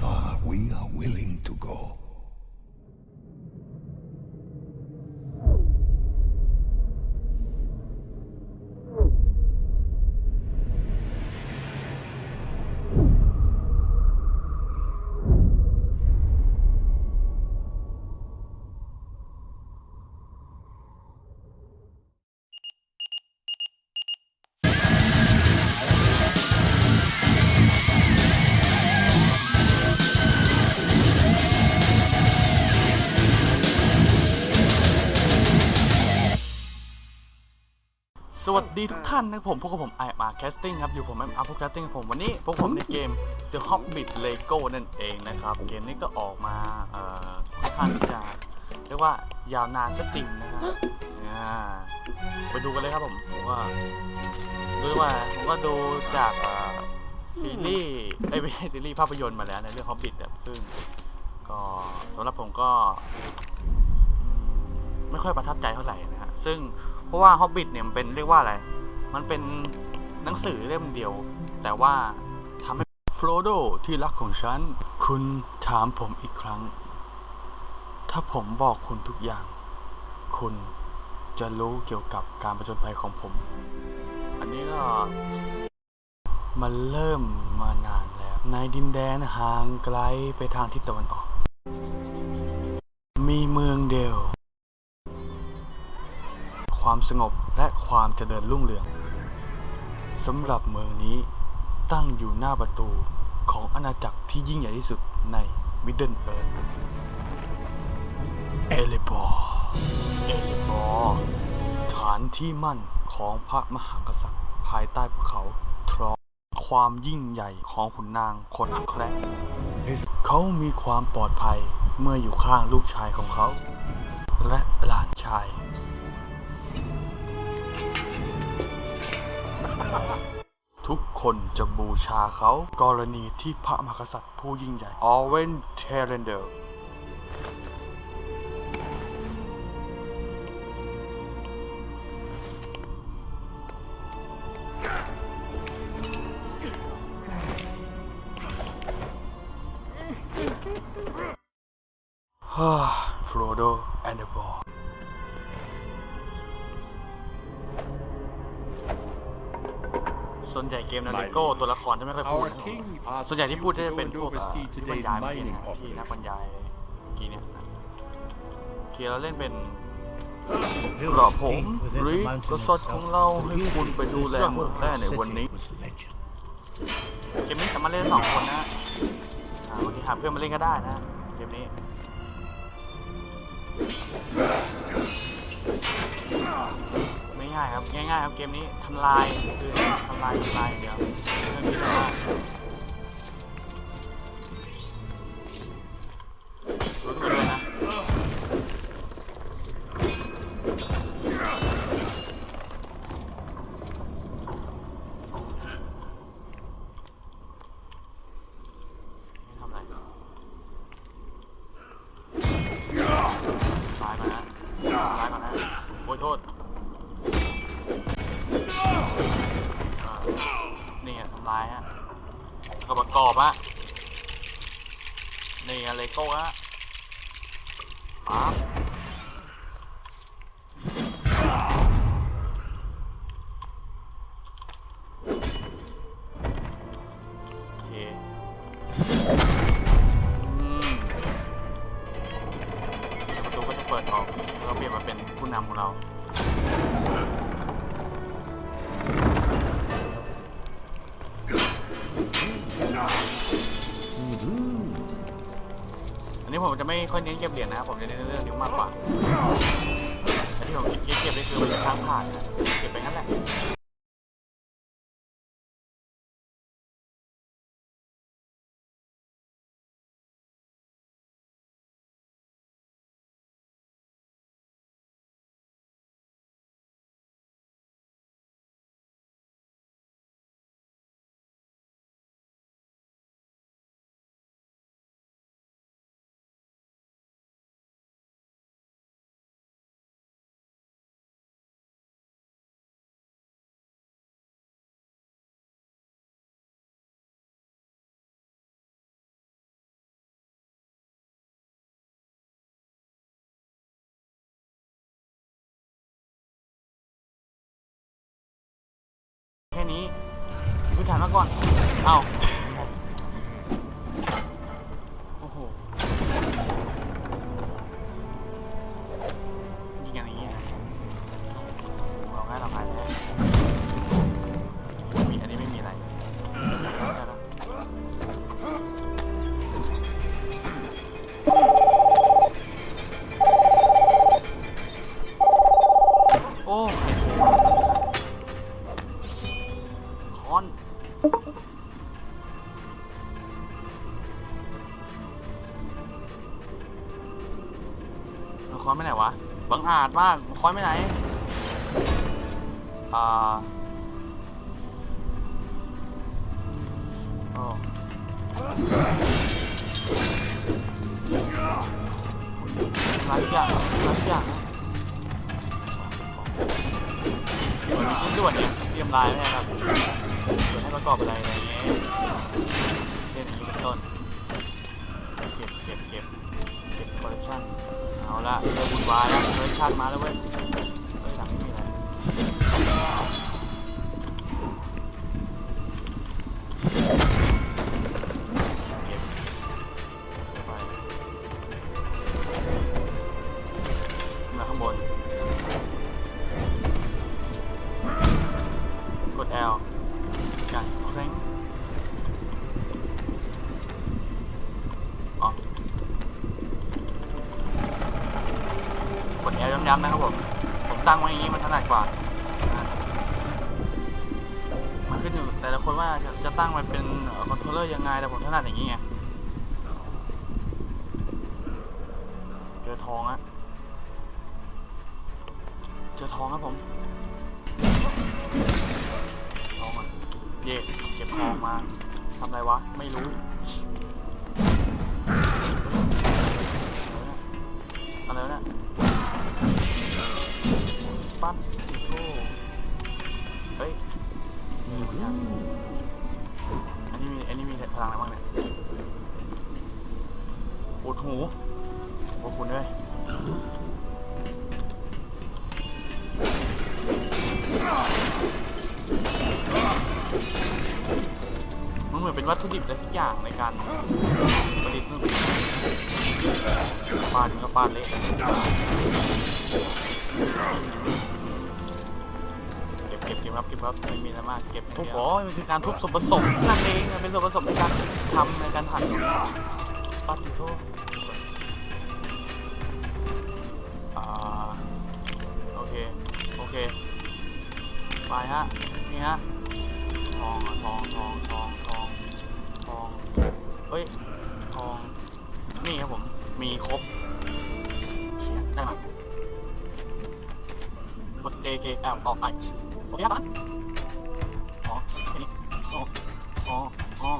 far we are willing to go. วัสดีทุกท่านนะผมพวกผมไอมาแคสติ้งครับอยู่ผมไอมาพวกแคสติ้งผมวันนี้พวกผมในเกม The Hobbit Lego นั่นเองนะครับ เกมนี้ก็ออกมาเอ่อค่อนข้างที่จะเรียกว่ายาวนานสักจริงนะครับอ่าไปดูกันเลยครับผมผมก็ดูว่าผมก็ดูจากเอ่อซีรีส์เอ้ไม่ใช่ซีรีส์ภาพยนตร์มาแล้วในเรื่อง Hobbit แบบซึ่งก็สำหรับผมก็ ไม่ค่อยประทับใจเท่าไหร่นะ ซึ่งเพราะว่า Hobbit เนี่ยมันเป็นเรียกว่าอะไร มันเป็นหนังสือเล่มเดียว แต่ว่าทำให้โฟรโดที่รักของฉัน คุณถามผมอีกครั้ง ถ้าผมบอกคุณทุกอย่าง คุณจะรู้เกี่ยวกับการประจนภัยของผม อันนี้ก็มันเริ่มมานานแล้ว ในดินแดนห่างไกลไปทางทิศตะวันออก มีเมืองเดียว ความสงบและความเจริญรุ่งเรืองสำหรับเมืองนี้ตั้งอยู่หน้าประตูของอาณาจักรที่ยิ่งใหญ่ที่สุดในมิดเดิลเอิร์ธเอลิบอร์เอลิบอร์ฐานที่มั่นของพระมหากษัตริย์ภายใต้ภูเขาทรอความยิ่งใหญ่ของขุนนางคนแคระเขามีความปลอดภัยเมื่ออยู่ข้างลูกชายของเขา และหลานชาย คนจะบูชาเขา กรณีที่พระมหากษัตริย์ผู้ยิ่งใหญ่ออเวนเทเรนเดอ กมนาริโก้ตัวละครจะไม่ค่อยพูด Our นะครับ king ส่วนใหญ่ที่พูดจะเป็นพวก to go and เอ่อ oversee ที่บรร today's ยายเมื่อกี้ mining นะที่นักบรร operation. ยายเมื่อกี้เนี่ยนะเคียร์เราเล่นเป็นกระผมรีกษัตริย์ของเราให้คุณไปดูแลเมืองแร่ในวันนี้เกมนี้สามารถเล่นได้สองคนนะอ่าบางทีหาเพื่อนมาเล่นก็ได้นะเกมนี้ไม่ ง่ายครับ ง่ายๆครับเกมนี้ทำลายคือทำลายทำลายอย่างเดียวเรื่องที่เรา ประตูก็จะเปิดออกแล้วก็เปลี่ยนมาเป็นผู้นำของเรา อันนี้ผมจะไม่ค่อยเน้นเก็บเหรียญนะครับผมจะเน้นเรื่องนิ้วมากกว่าแต่ที่ผมเก็บเก็บได้คือมันจะข้างผ่านนะเก็บไปงั้นแหละ แค่นี้พื้นฐานมาก่อน เอ้า มันคอยไปไหนวะบังอาจมากมันคอยไปไหน อ่าโอ้หลายอย่างลายอย่างนะชิ้นส่วนเนี่ยเตรียมลายไหมครับ ส่วนให้ประกอบอะไรอะไรเงี้ยเช่นี้เป็นต้นเก็บเก็บเก็บเก็บคอร์รัปชันเอาละเริ่มวุ่นวายแล้วคอลเลคชันมาแล้วเว้ย กดแอร์ย้ำๆนะครับผม ผมตั้งไว้อย่างนี้มันถนัดกว่ามันขึ้นอยู่แต่ละคนว่าจะจะตั้งมันเป็นคอนโทรลเลอร์ยังไงแต่ผมถนัดอย่างนี้ไงเจอทองอะเจอทองครับผมทองอะเย่เก็บทองมาทำไรวะ ไม่รู้ เฮ้ยมีหมือนกันอันนี้มีอันนี้มีพลังอะไรบ้างเนี่ยปวดหูโอ้คุณเลยมันเหมือนเป็นวัตถุดิบอะไรสักอย่างในการผลิตเครื่องบินฟาดมันก็ฟาดเละเลย บเก็บเก็บครับเก็บครับไม่มีอะไรมากเก็บทุบอ๋อมันคือการทุบส่วนผสมนั่นเองมันเป็นส่วนผสมในการทำในการหั่นปัดติโทษอ่าโอเคโอเคไปฮะนี่ฮะทองอะทองทองทองทองทองเฮ้ยทองนี่ครับผมมีครบเชี่ยได้ไหมกด JK แอลออกไป โอเคครับอ๋อแค่นี้อ๋ออ๋ออ๋อ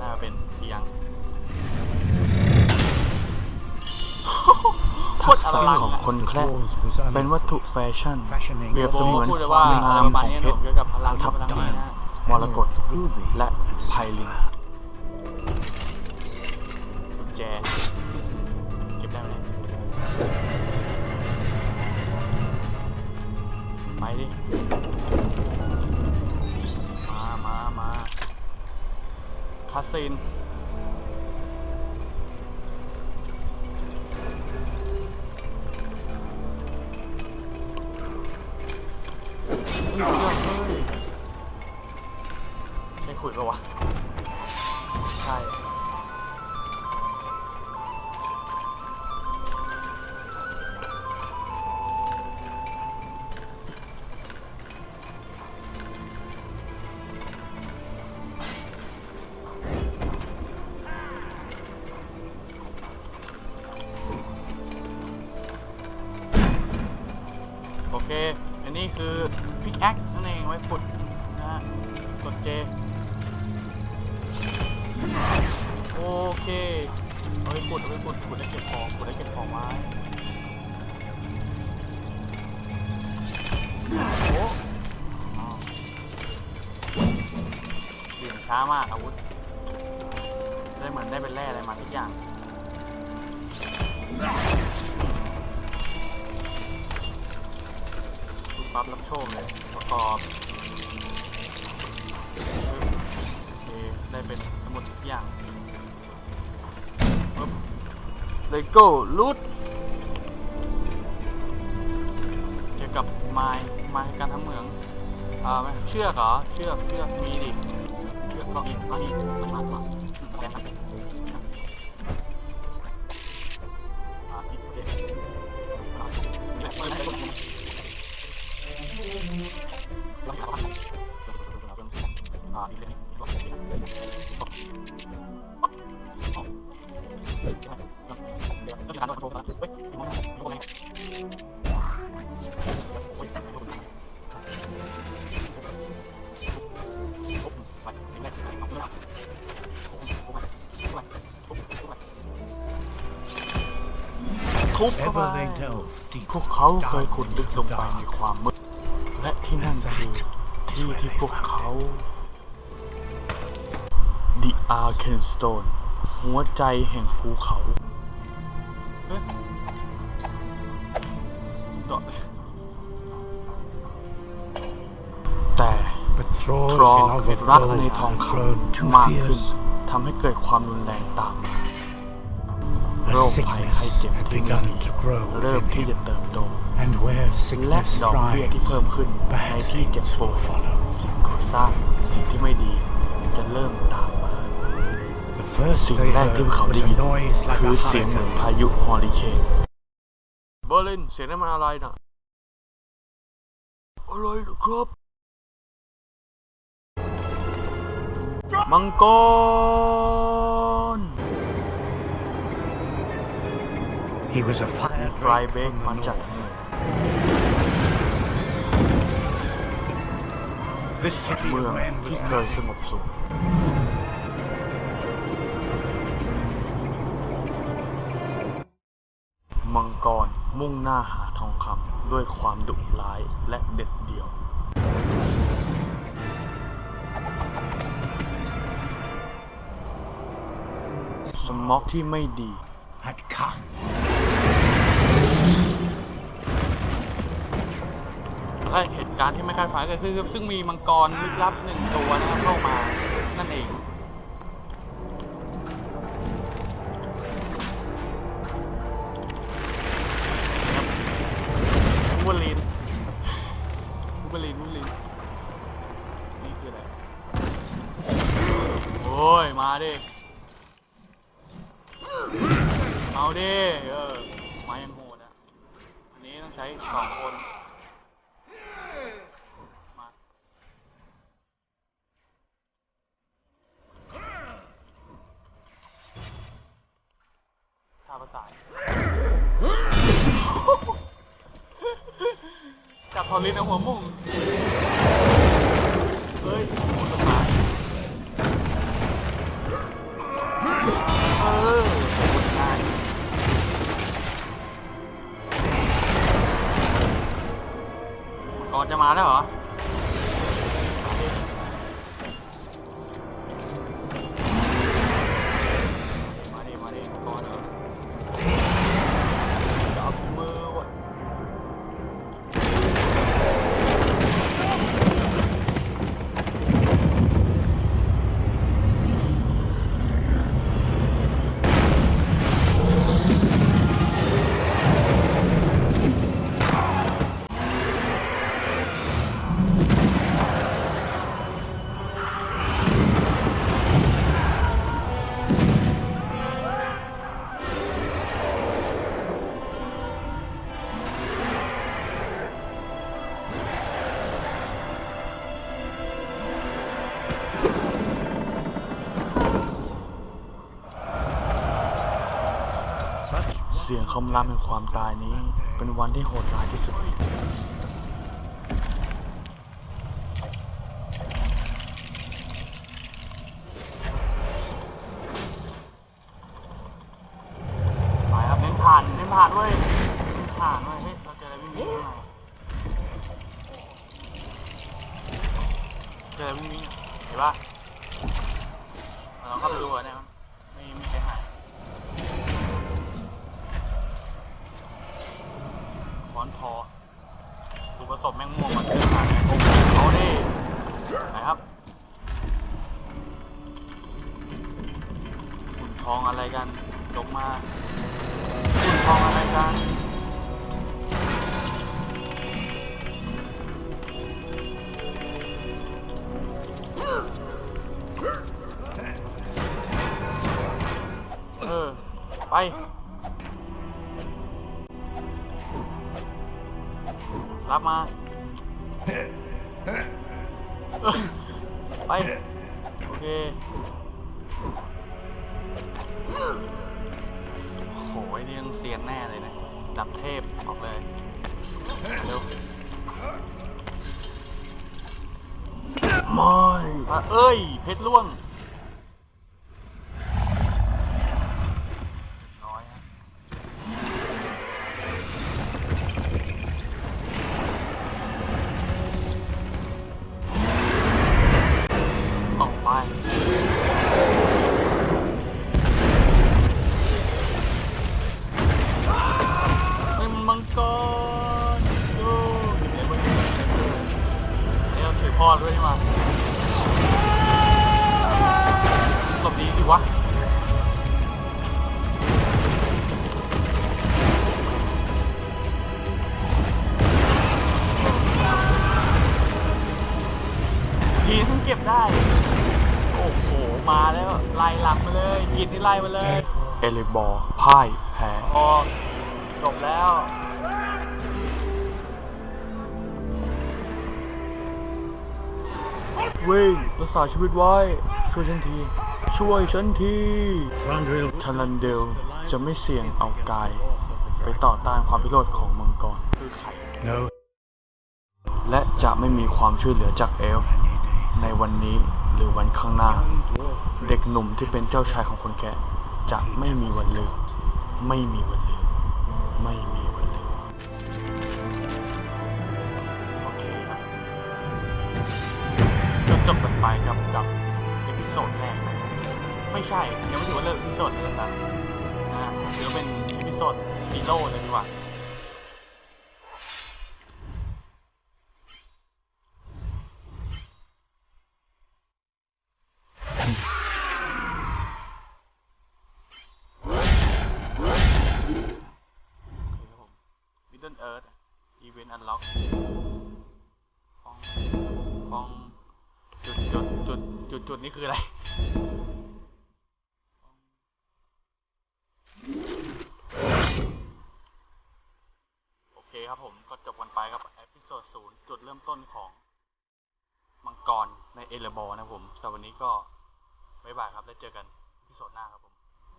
น่าเป็นเอียงของคนแคระเป็นวัตถุแฟชั่นเปรียบเสมือนพูดเลยความงามของเพชรเกี่ยวกับพลังทับทิมมรกตและไพลินกุญแจ คาสินเฮ้ยเฮ้ยเฮ้ยได้ขุดปะวะ ใช่ เจ โอเคเอาไว้ขุดเอาไว้ขุดขุดได้เก็บของขุดได้เก็บของไว้โอ้อ้าวเบี่ยงช้ามากอาวุธ ได้เหมือนได้เป็นแร่อะไรมาทุกอย่างปุ๊บปั๊บรับโชคเลยประกอบ ไปหมดสิบอย่างเลโก้ลูดเกี่ยวกับไม้ไม้การทำเหมืองอ่าเชือกเหรอ เชือกเชือกมีดิ เชือกก็มีก็มีมันมากกว่า ทุบเข้าไปพวกเขาเคยขุดลึกลงไปในความมืด และที่นั่นคือที่ที่พวกเขา The Arkenstone หัวใจแห่งภูเขา ทรอ beloved รัก gold ในทอง had ค grown too ำมากขึ้น fierce. ทำให้เกิดความรุนแรงตามมา A โรคภัย sickness ไข้เจ็บ had ที่ไม่ begun ดี to grow เริ่ม within ที่จะ him. เติบโต And where และ sickness ดอกเบี้ยที่ thrives, เพิ่มขึ้นใน bad ที่เจ็บ things ปว will ด follow. สิ่งก่อสร้างสิ่งที่ไม่ดีจะเริ่มตามมา The first สิ่ง they แรกที่ heard เขา was ได้ยิ a น noise like คือ a เสียงเหมือน hurricane. พายุฮอริเคนเบอร์ลินเสียงนั้นมันอะไรน่ะอะไรเหรอครับ มังกร He was a fire ไฟเบก from มา the จาก north. เหนือ This city เมือง of men ที่ was เคยสงบสุข มังกรมุ่งหน้าหาทองคำด้วยความดุร้ายและเด็ดเดี่ยว สมอกที่ไม่ดี หัดขัดและเหตุการณ์ที่ไม่คาดฝันเกิดขึ้นซึ่งมีมังกรลึกลับหนึ่งตัวนะครับเข้ามานั่นเอง สานจับทอรินเอาหัวมุ่งเฮ้ย สียงคำรามแห่งความตายนี้ เป็นวันที่โหดร้ายที่สุด ไปครับเน้นผ่านเน้นผ่านเว้ยเน้นผ่านเว้ยเฮ้ยเราเจออะไรวิ่งวิ่งข้างในเจออะไรวิ่งวิ่งอะเห็นปะเราเข้าไปดูอะเนี่ย สมแมงมุม รับมาเออไป โอเค โหไอ้นี่ต้องเซียนแน่เลยนะ ดับเทพออกเลย เร็วไม่อะเอ้ย เพชรล่วง เอลิบอร์พ่ายแพ้พอจบแล้วเว้ยรักษาชีวิตไว้ ช่วยฉันที ช่วยฉันที Thranduil ทันลันเดลจะไม่เสี่ยงเอากาย ไปต่อต้านความพิโรธของมังกรคือใคร No และจะไม่มีความช่วยเหลือจากเอลฟ์ในวันนี้หรือวันข้างหน้า เด็กหนุ่มที่เป็นเจ้าชายของคนแก่ จะไม่มีวันลืมไม่มีวันลืมไม่มีวันลืมโอเคครับก็จบกันไปกับกับเอพิโซดแรกนะไม่ใช่ยังไม่ถือว่าเริ่มเอพิโซดเลยนะครับนะถือว่าเป็นเอพิโซดซีโร่เลยดีกว่า ครับผม Middle Earth Event Unlock ปองปองจุดจุดจุดจุดจุดนี่คืออะไรโอเคครับผมก็จบกันไปครับเอพิโซดศูนย์จุดเริ่มต้นของมังกรในเอเลบอนะผมสำหรับวันนี้ก็บ๊ายบายครับ แล้วเจอกันเอพิโซดหน้าครับผม